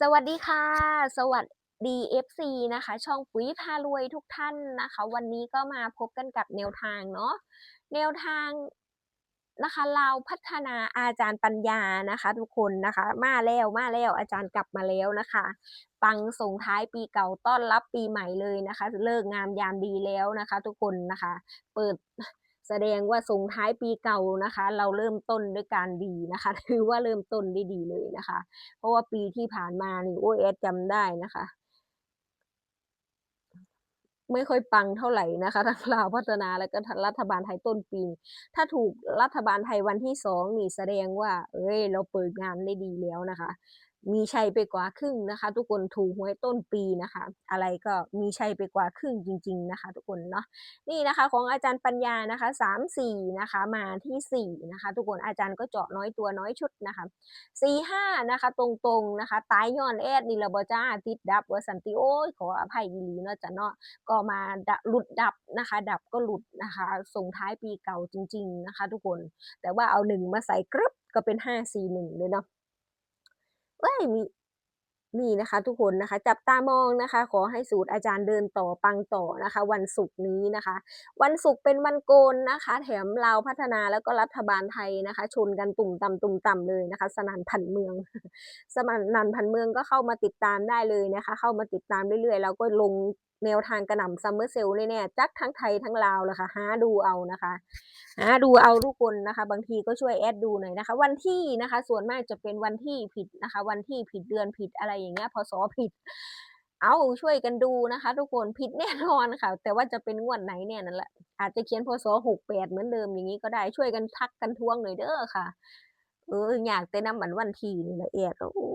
สวัสดีค่ะ สวัสดี FC นะคะ ช่องปุ๋ยพารวยทุกท่านนะคะ วันนี้ก็มาพบกันกับแนวทางเนาะแนวทางนะคะลาพัฒนาอาจารย์ปัญญานะคะ ทุกคนนะคะ มาแล้วมาแล้วอาจารย์กลับมาแล้วนะคะปังส่งท้ายปีเก่าต้อนรับปีใหม่เลยนะคะ เลิกงามยามดีแล้วนะคะ ทุกคนนะคะ เปิด แสดงว่าส่งท้ายปีเก่านะคะ เราเริ่มต้นด้วยการดีนะคะ ถือว่าเริ่มต้นได้ดีเลยนะคะ เพราะว่าปีที่ผ่านมานี่โอ้ยแอดจำได้นะคะ ไม่ค่อยปังเท่าไหร่นะคะทั้งลาวพัฒนาแล้วก็รัฐบาลไทยต้นปี ถ้าถูกรัฐบาลไทยวันที่สองนี่แสดงว่า เอ้ย เราเปิดงานได้ดีแล้วนะคะ มีชัยไปกว่าครึ่งนะคะ ทุกคนถูกหวยต้นปีนะคะ อะไรก็มีชัยไปกว่าครึ่งจริง ๆนะคะ ทุกคนเนาะนี่นะคะของอาจารย์ปัญญานะคะสามสี่นะคะมาที่สี่นะคะ ทุกคนอาจารย์ก็เจาะน้อยตัวน้อยชุดนะคะสี่ห้านะคะตรงๆนะคะตายย้อนแอดนี่ละบจ้าติดดับเว่าสันติโอ้ยขออภัยอีหลีเนาะจ้ะเนาะก็มาหลุดดับนะคะ ดับก็หลุดนะคะ ส่งท้ายปีเก่าจริง ๆนะคะ ทุกคนแต่ว่าเอาหนึ่งมาใส่กรึบก็เป็นห้าสี่หนึ่งเลยเนาะ เอ้ยมี นี่นะคะทุกคนนะคะ จับตามองนะคะ ขอให้สูตรอาจารย์เดินต่อปังต่อนะคะ วันศุกร์นี้นะคะ วันศุกร์เป็นวันโกนนะคะ แถมลาพัฒนาแล้วก็รัฐบาลไทยนะคะ ชนกันตุ่มต่ำตุ่มต่ำเลยนะคะ สนันพันเมือง สนันพันเมืองก็เข้ามาติดตามได้เลยนะคะ เข้ามาติดตามเรื่อยๆแล้วก็ลงแนวทางกระหน่ำซัมเมอร์เซลแน่ๆจักทั้งไทยทั้งลาวเลยค่ะหาดูเอานะคะหาดูเอาทุกคนนะคะ บางทีก็ช่วยแอดดูหน่อยนะคะ วันที่นะคะ ส่วนมากจะเป็นวันที่ผิดนะคะ วันที่ผิดเดือนผิดอะไรอย่างเงี้ยพศผิด เอาช่วยกันดูนะคะ ทุกคนผิดแน่นอนค่ะ แต่ว่าจะเป็นงวดไหนเนี่ยนั่นแหละอาจจะเขียนพศหกแปดเหมือนเดิมอย่างนี้ก็ได้ช่วยกันทักกันทวงหน่อยเด้อค่ะ เอออยากแต่น้ำมันวันที่นี่ละเอียดโอ้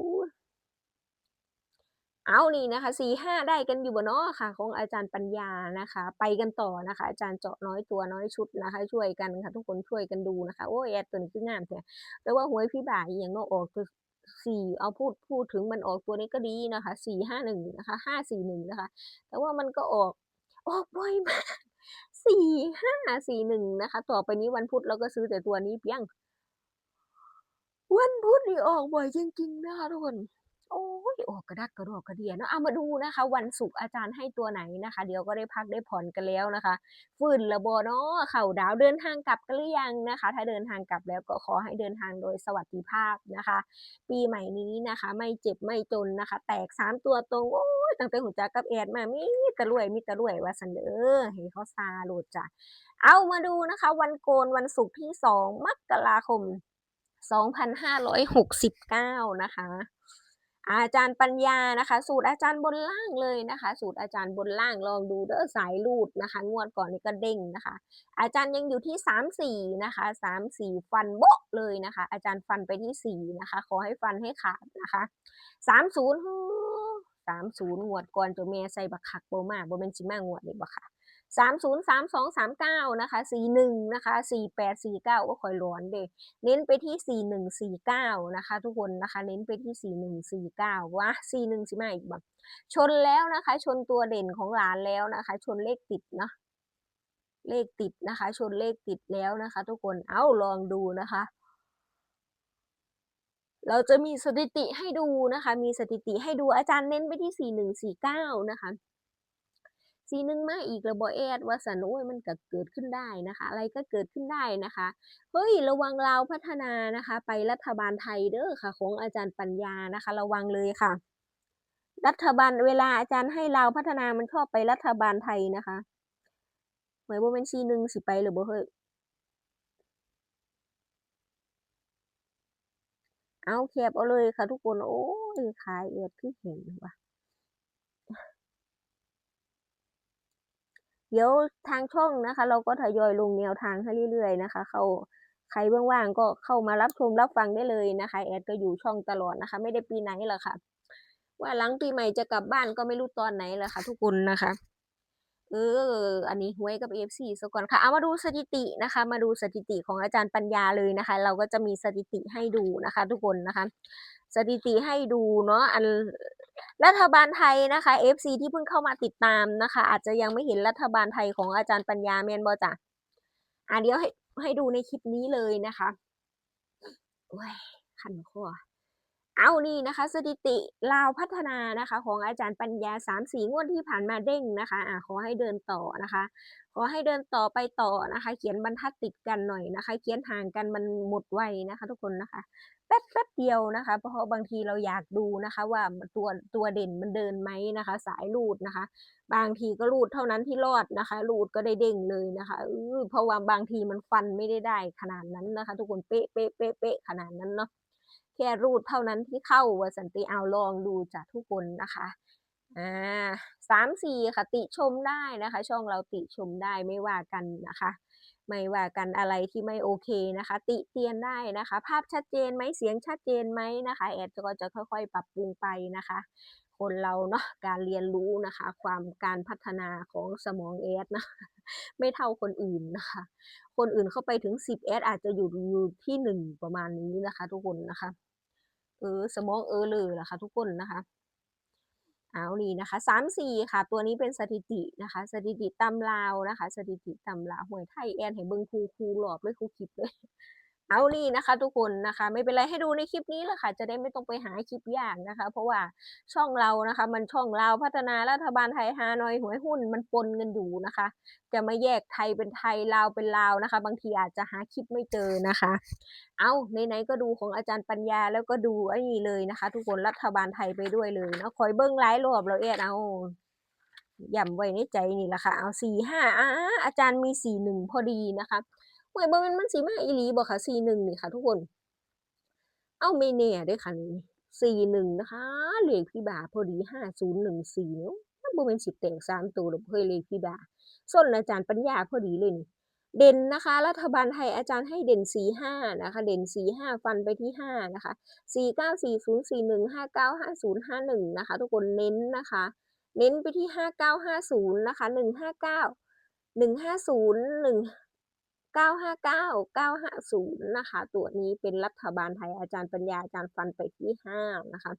เอานี่นะคะสี่ห้าได้กันอยู่บนเนาะค่ะ ของอาจารย์ปัญญานะคะ ไปกันต่อนะคะ อาจารย์เจาะน้อยตัวน้อยชุดนะคะ ช่วยกันค่ะ ทุกคนช่วยกันดูนะคะ โอ้ยแอดตัวนี้คืองามแท้แต่ว่าหวยพี่บ่ายอย่างเนาะออกตัว สี่เอาพูดพูดถึงมันออกตัวนี้ก็ดีนะคะสี่ห้าหนึ่งนะคะห้าสี่หนึ่งนะคะ แต่ว่ามันก็ออกออกบ่อยมากสี่ห้าสี่หนึ่งนะคะ ต่อไปนี้วันพุธเราก็ซื้อแต่ตัวนี้เพียงวันพุธนี่ออกบ่อยจริงๆนะคะทุกคน โอ้ยออกกระดักกระดอกกระเดียเนาะเอามาดูนะคะ วันศุกร์อาจารย์ให้ตัวไหนนะคะ เดี๋ยวก็ได้พักได้ผ่อนกันแล้วนะคะ ฟื้นระบเนาะเข่าดาวเดินทางกลับกันหรือยังนะคะ ถ้าเดินทางกลับแล้วก็ขอให้เดินทางโดยสวัสดิภาพนะคะ ปีใหม่นี้นะคะ ไม่เจ็บไม่จนนะคะ แตกสามตัวตรงโอ้ยตั้งแต่หัวจักกับแอดมามีตะรวยมีตะรวยว่าสันเด้อให้เขาซาโหลดจ้ะเอามาดูนะคะ วันโกนวันศุกร์ที่สองมกราคม 2569 นะคะ อาจารย์ปัญญานะคะ สูตรอาจารย์บนล่างเลยนะคะ สูตรอาจารย์บนล่างลองดูเด้อสายลูดนะคะ งวดก่อนนี้ก็เด้งนะคะ อาจารย์ยังอยู่ที่3 4นะคะ3 4ฟันโบะเลยนะคะ อาจารย์ฟันไปที่4นะคะ ขอให้ฟันให้ขาดนะคะ30 30งวดก่อนจะเมียใส่บักคักโบมาโบเป็นจิมางวดนี่บักค่ะ สามศูนย์สามสองสามเก้านะคะสี่หนึ่งนะคะสี่แปดสี่เก้าก็คอยร้อนเด็เน้นไปที่สี่หนึ่งสี่เก้านะคะ ทุกคนนะคะ เน้นไปที่สี่หนึ่งสี่เก้าว่าสี่หนึ่งสิมาอีกแบบชนแล้วนะคะ ชนตัวเด่นของหลานแล้วนะคะ ชนเลขติดเนาะเลขติดนะคะ ชนเลขติดแล้วนะคะ ทุกคนเอาลองดูนะคะเราจะมีสถิติให้ดูนะคะ มีสถิติให้ดูอาจารย์เน้นไปที่สี่หนึ่งสี่เก้านะคะ ซีนึงมาอีกระบอแอดว่าสันโอ้ยมันก็เกิดขึ้นได้นะคะ อะไรก็เกิดขึ้นได้นะคะเฮ้ยระวังลาพัฒนานะคะ ไปรัฐบาลไทยเด้อค่ะ ของอาจารย์ปัญญานะคะ ระวังเลยค่ะ รัฐบาลเวลาอาจารย์ให้ลาพัฒนามันชอบไปรัฐบาลไทยนะคะหมายว่าเป็นชีหนึ่งสิไปหรือบ่เฮ้ยเอาแคบเอาเลยค่ะทุกคนโอ้ยขายเอ็ดคือเห็นว่ะ เดี๋ยวทางช่องนะคะ เราก็ทยอยลงแนวทางให้เรื่อยๆนะคะ เข้าใครว่างๆก็เข้ามารับชมรับฟังได้เลยนะคะ แอดก็อยู่ช่องตลอดนะคะ ไม่ได้ปีไหนหรอกค่ะ ว่าหลังปีใหม่จะกลับบ้านก็ไม่รู้ตอนไหนแหละค่ะ ทุกคนนะคะ เออ อันนี้หวยกับเอฟซีซะก่อนค่ะ เอามาดูสถิตินะคะ มาดูสถิติของอาจารย์ปัญญาเลยนะคะ เราก็จะมีสถิติให้ดูนะคะ ทุกคนนะคะ สถิติให้ดูเนาะอัน รัฐบาลไทยนะคะ FC ที่เพิ่งเข้ามาติดตามนะคะ อาจจะยังไม่เห็นรัฐบาลไทยของอาจารย์ปัญญาเมนบอจ้ะอะเดี๋ยวให้ให้ดูในคลิปนี้เลยนะคะโอ้ยขันคอเอานี่นะคะ สถิติลาวพัฒนานะคะ ของอาจารย์ปัญญา3-4งวดที่ผ่านมาเด้งนะคะอ่าขอให้เดินต่อนะคะ ขอให้เดินต่อไปต่อนะคะ เขียนบรรทัดติดกันหน่อยนะคะ เขียนห่างกันมันหมดไวนะคะ ทุกคนนะคะ ป๊บแป๊บเดียวนะคะ เพราะบางทีเราอยากดูนะคะว่าตัวตัวเด่นมันเดินไหมนะคะ สายรูดนะคะ บางทีก็รูดเท่านั้นที่รอดนะคะ รูดก็ได้เด้งเลยนะคะเออเพราะว่าบางทีมันฟันไม่ได้ได้ขนาดนั้นนะคะ ทุกคนเป๊ะเป๊ะเป๊ะเป๊ะขนาดนั้นเนาะแค่รูดเท่านั้นที่เข้าว่าสันติเอาลองดูจ้ะทุกคนนะคะอ่าสามสี่ค่ะติชมได้นะคะ ช่องเราติชมได้ไม่ว่ากันนะคะ ไม่ว่ากันอะไรที่ไม่โอเคนะคะ ติเตียนได้นะคะ ภาพชัดเจนไหมเสียงชัดเจนไหมนะคะ แอดก็จะค่อยๆ ปรับปรุงไปนะคะคนเราเนาะการเรียนรู้นะคะ ความการพัฒนาของสมองแอดนะไม่เท่าคนอื่นนะคะ คนอื่นเข้าไปถึง 10แอดอาจจะอยู่อยู่ที่ 1 ประมาณนี้นะคะ ทุกคนนะคะ เออสมองเออเลยล่ะค่ะทุกคนนะคะ เอานี่นะคะสามสี่ค่ะ ตัวนี้เป็นสถิตินะคะ สถิติตำลาวนะคะ สถิติตำลาวหวยไทยแอนเห็นเบิ้งคูคูหลอบเลยคูคลิปเลย เอานี่นะคะทุกคนนะคะไม่เป็นไรให้ดูในคลิปนี้แหละค่ะ จะได้ไม่ต้องไปหาคลิปยากนะคะ เพราะว่าช่องเรานะคะ มันช่องลาพัฒนารัฐบาลไทยฮานอยหวยหุ้นมันปนกันอยู่นะคะ จะมาแยกไทยเป็นไทยลาวเป็นลาวนะคะ บางทีอาจจะหาคลิปไม่เจอนะคะ เอาไหนๆก็ดูของอาจารย์ปัญญาแล้วก็ดูไอ้นี่เลยนะคะ ทุกคนรัฐบาลไทยไปด้วยเลยเนาะคอยเบิ้งหลายรอบแล้วเอ็ดเอาย่ำไว้ในใจนี่แหละค่ะเอาสี่ห้าอาจารย์มีสี่หนึ่งพอดีนะคะ หวยเบิ้งมันมันสีมาอีหลีบอกค่ะสี่หนึ่งนี่ค่ะ ทุกคน เอาไม่แน่ด้วยค่ะนี่สี่หนึ่งนะคะเลขพี่บาพอดีห้าศูนย์หนึ่งสี่เนาะมันบ่เป็นสิบแต่งสามตัวหรอเพื่อเลขพี่บาส้นอาจารย์ปัญญาพอดีเลยนี่เด่นนะคะ รัฐบาลไทยอาจารย์ให้เด่นสีห้านะคะ เด่นสีห้าฟันไปที่ห้านะคะสี่เก้าสี่ศูนย์สี่หนึ่งห้าเก้าห้าศูนย์ห้าหนึ่งนะคะ ทุกคนเน้นนะคะ เน้นไปที่ห้าเก้าห้าศูนย์นะคะหนึ่งห้าเก้าหนึ่งห้าศูนย์หนึ่ง เก้าห้าเก้าเก้าห้าศูนย์นะคะ ตัวนี้เป็นรัฐบาลไทยอาจารย์ปัญญาอาจารย์ฟันไปที่ห้านะคะ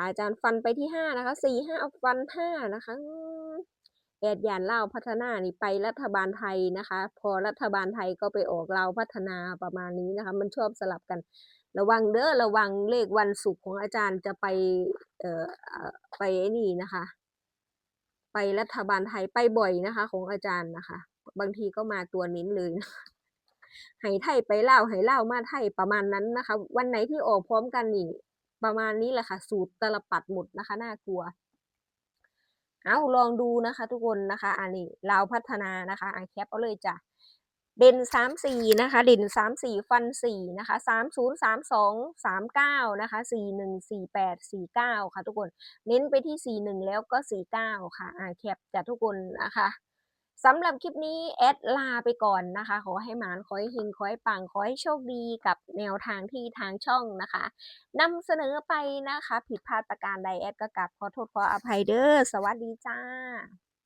อาจารย์ฟันไปที่ห้านะคะสี่ห้าฟันห้านะคะแอดยานเล่าพัฒนานี่ไปรัฐบาลไทยนะคะ พอรัฐบาลไทยก็ไปออกเราพัฒนาประมาณนี้นะคะ มันชอบสลับกัน ระวังเด้อระวังเลขวันศุกร์ของอาจารย์จะไปเอ่อไปนี่นะคะ ไปรัฐบาลไทยไปบ่อยนะคะ ของอาจารย์นะคะ บางทีก็มาตัวนิ้นเลยนะให้ไทยไปเล่าให้เล่ามาไทยประมาณนั้นนะคะ วันไหนที่ออกพร้อมกันนี่ ประมาณนี้แหละค่ะ สูตรตลปัดหมดนะคะ น่ากลัว เอาลองดูนะคะ ทุกคนนะคะ อันนี้เราพัฒนานะคะอะแคปเอาเลยจ้ะเด่นสามสี่นะคะ เด่นสามสี่ฟันสี่นะคะสามศูนย์สามสองสามเก้านะคะสี่หนึ่งสี่แปดสี่เก้าค่ะ ทุกคน เน้นไปที่สี่หนึ่งแล้วก็สี่เก้าค่ะอ่าแคปจ้ะทุกคนนะคะ สำหรับคลิปนี้แอดลาไปก่อนนะคะ ขอให้หมานขอให้หิงขอให้ปังขอให้โชคดีกับแนวทางที่ทางช่องนะคะนำเสนอไปนะคะ ผิดพลาดประการใดแอดก็กลับขอโทษขออภัยเด้อสวัสดีจ้า